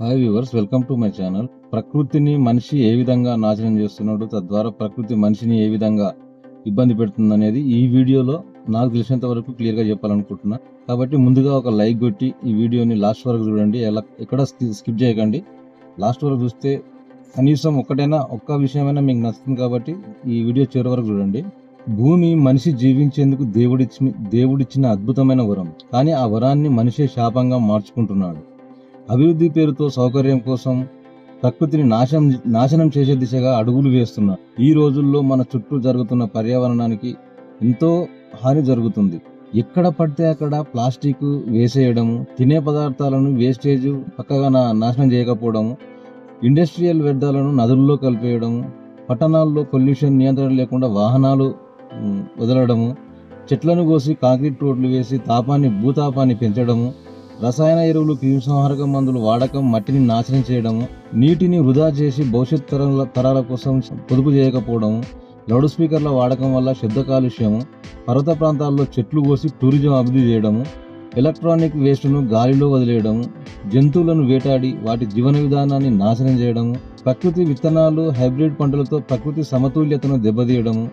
Hi viewers welcome to my channel ప్రకృతిని మనిషి ఏ విధంగా నాశనం చేస్తున్నాడు తద్వారా ప్రకృతి మనిషిని ఏ విధంగా ఇబ్బంది పెడుతుంది అనేది ఈ వీడియోలో నాకు తెలిసినంత వరకు క్లియర్గా చెప్పాలనుకుంటున్నా. కాబట్టి ముందుగా ఒక లైక్ కొట్టి ఈ వీడియోని లాస్ట్ వరకు చూడండి. ఎలా ఎక్కడ స్కిప్ చేయకండి. లాస్ట్ వరకు చూస్తే కనీసం ఒక్కటైనా ఒక్క విషయమైనా మీకు నచ్చుతుంది కాబట్టి ఈ వీడియో చివరి వరకు చూడండి. భూమి మనిషి జీవించేందుకు దేవుడిచ్చి దేవుడిచ్చిన అద్భుతమైన వరం. కానీ ఆ వరాన్ని మనిషే శాపంగా మార్చుకుంటున్నాడు. అభివృద్ధి పేరుతో సౌకర్యం కోసం ప్రకృతిని నాశనం నాశనం చేసే దిశగా అడుగులు వేస్తున్నారు. ఈ రోజుల్లో మన చుట్టూ జరుగుతున్న పర్యావరణానికి ఎంతో హాని జరుగుతుంది. ఎక్కడ పడితే అక్కడ ప్లాస్టిక్ వేసేయడము తినే పదార్థాలను వేస్టేజ్ పక్కగా నా- నాశనం చేయకపోవడము ఇండస్ట్రియల్ వ్యర్థాలను నదుల్లో కలిపేయడము పట్టణాల్లో పొల్యూషన్ నియంత్రణ లేకుండా వాహనాలు వదలడము చెట్లను కోసి కాంక్రీట్ రోడ్లు వేసి తాపాన్ని భూతాపాన్ని పెంచడము రసాయన ఎరువులు క్రిమిసంహారక మందులు వాడకం మట్టిని నాశనం చేయడము నీటిని వృధా చేసి భవిష్యత్ తరాల తరాల కోసం పొదుపు చేయకపోవడము లౌడ్ స్పీకర్ల వాడకం వల్ల శబ్ద కాలుష్యము పర్వత ప్రాంతాల్లో చెట్లు కోసి టూరిజం అభివృద్ధి చేయడము ఎలక్ట్రానిక్ వేస్ట్ను గాలిలో వదిలేయడము జంతువులను వేటాడి వాటి జీవన విధానాన్ని నాశనం చేయడము ప్రకృతి విత్తనాలు హైబ్రిడ్ పంటలతో ప్రకృతి సమతుల్యతను దెబ్బతీయడము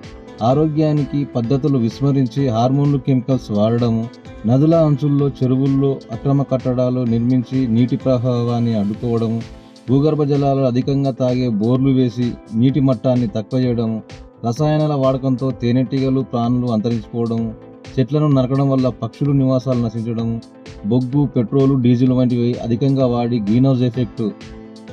ఆరోగ్యానికి పద్ధతులు విస్మరించి హార్మోన్లు కెమికల్స్ వాడడము నదుల అంచుల్లో చెరువుల్లో అక్రమ కట్టడాలు నిర్మించి నీటి ప్రవాహాన్ని అడ్డుకోవడము భూగర్భ జలాలు అధికంగా తాగే బోర్లు వేసి నీటి మట్టాన్ని తక్కువ చేయడము రసాయనాల వాడకంతో తేనెటీగలు ప్రాణులు అంతరించిపోవడము చెట్లను నరకడం వల్ల పక్షులు నివాసాలు నశించడం బొగ్గు పెట్రోలు డీజిల్ వంటివి అధికంగా వాడి గ్రీన్ హౌస్ ఎఫెక్ట్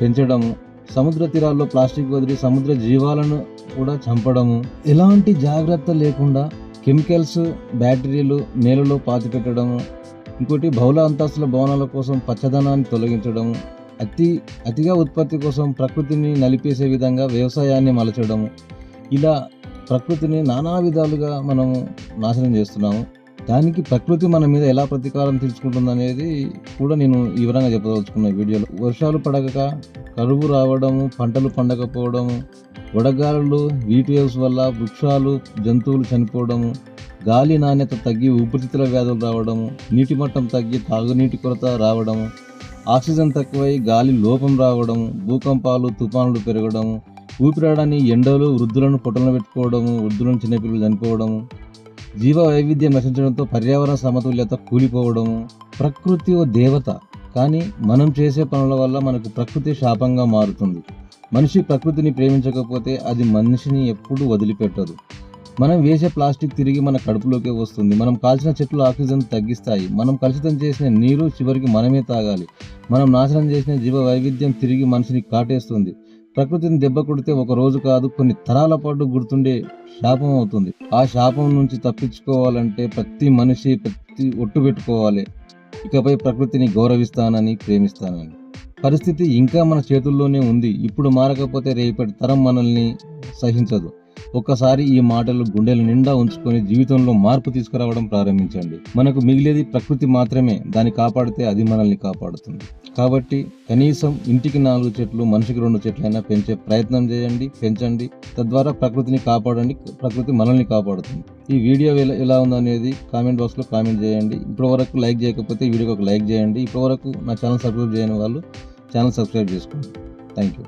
పెంచడము సముద్ర తీరాల్లో ప్లాస్టిక్ వదిలి సముద్ర జీవాలను కూడా చంపడము. ఎలాంటి జాగ్రత్త లేకుండా కెమికల్స్ బ్యాటరీలు నేలలో పాతిపెట్టడము. ఇంకోటి బహుళ అంతస్తుల భవనాల కోసం పచ్చదనాన్ని తొలగించడము. అతి అతిగా ఉత్పత్తి కోసం ప్రకృతిని నలిపేసే విధంగా వ్యవసాయాన్ని మలచడము. ఇలా ప్రకృతిని నానా విధాలుగా మనము నాశనం చేస్తున్నాము. దానికి ప్రకృతి మన మీద ఎలా ప్రతీకారం తీర్చుకుంటుంది అనేది కూడా నేను ఈ విధంగా చెప్పదలుచుకున్న వీడియోలో. వర్షాలు పడక కరువు రావడము పంటలు పండకపోవడము వడగాలులు హీట్ వేవ్స్ వల్ల వృక్షాలు జంతువులు చనిపోవడము గాలి నాణ్యత తగ్గి ఊపిరితిత్తుల వ్యాధులు రావడము నీటి మట్టం తగ్గి తాగునీటి కొరత రావడము ఆక్సిజన్ తక్కువై గాలి లోపం రావడము భూకంపాలు తుఫానులు పెరగడము ఊపిరాడని ఎండలు వృద్ధులను పొట్టలను పెట్టుకోవడము వృద్ధులను చిన్నపిల్లలు చనిపోవడము జీవ వైవిధ్యం నశించడంతో పర్యావరణ సమతుల్యత కూలిపోవడము ప్రకృతి ఓ దేవత కానీ మనం చేసే పనుల వల్ల మనకు ప్రకృతి శాపంగా మారుతుంది. మనిషి ప్రకృతిని ప్రేమించకపోతే అది మనిషిని ఎప్పుడూ వదిలిపెట్టదు. మనం వేసే ప్లాస్టిక్ తిరిగి మన కడుపులోకే వస్తుంది. మనం కాల్చిన చెట్లు ఆక్సిజన్ తగ్గిస్తాయి. మనం కలుషితం చేసిన నీరు చివరికి మనమే తాగాలి. మనం నాశనం చేసిన జీవ వైవిధ్యం తిరిగి మనిషిని కాటేస్తుంది. ప్రకృతిని దెబ్బ కొడితే ఒక రోజు కాదు కొన్ని తరాల పాటు గుర్తుండే శాపం అవుతుంది. ఆ శాపం నుంచి తప్పించుకోవాలంటే ప్రతి మనిషి ప్రతి ఒట్టు పెట్టుకోవాలి. ఇకపై ప్రకృతిని గౌరవిస్తానని ప్రేమిస్తానని. పరిస్థితి ఇంకా మన చేతుల్లోనే ఉంది. ఇప్పుడు మారకపోతే రేపటి తరం మనల్ని సహించదు. ఒక్కసారి ఈ మాటలు గుండెల నిండా ఉంచుకొని జీవితంలో మార్పు తీసుకురావడం ప్రారంభించండి. మనకు మిగిలేది ప్రకృతి మాత్రమే దాన్ని కాపాడితే అది మనల్ని కాపాడుతుంది. కాబట్టి కనీసం ఇంటికి నాలుగు చెట్లు మనిషికి రెండు చెట్లైనా పెంచే ప్రయత్నం చేయండి పెంచండి. తద్వారా ప్రకృతిని కాపాడండి ప్రకృతి మనల్ని కాపాడుతుంది. ఈ వీడియో ఎలా ఎలా ఉందనేది కామెంట్ బాక్స్లో కామెంట్ చేయండి. ఇప్పటి వరకు లైక్ చేయకపోతే వీడియోకి ఒక లైక్ చేయండి. ఇప్పటి వరకు నా ఛానల్ సబ్స్క్రైబ్ చేయని వాళ్ళు ఛానల్ సబ్స్క్రైబ్ చేసుకోండి. Thank you.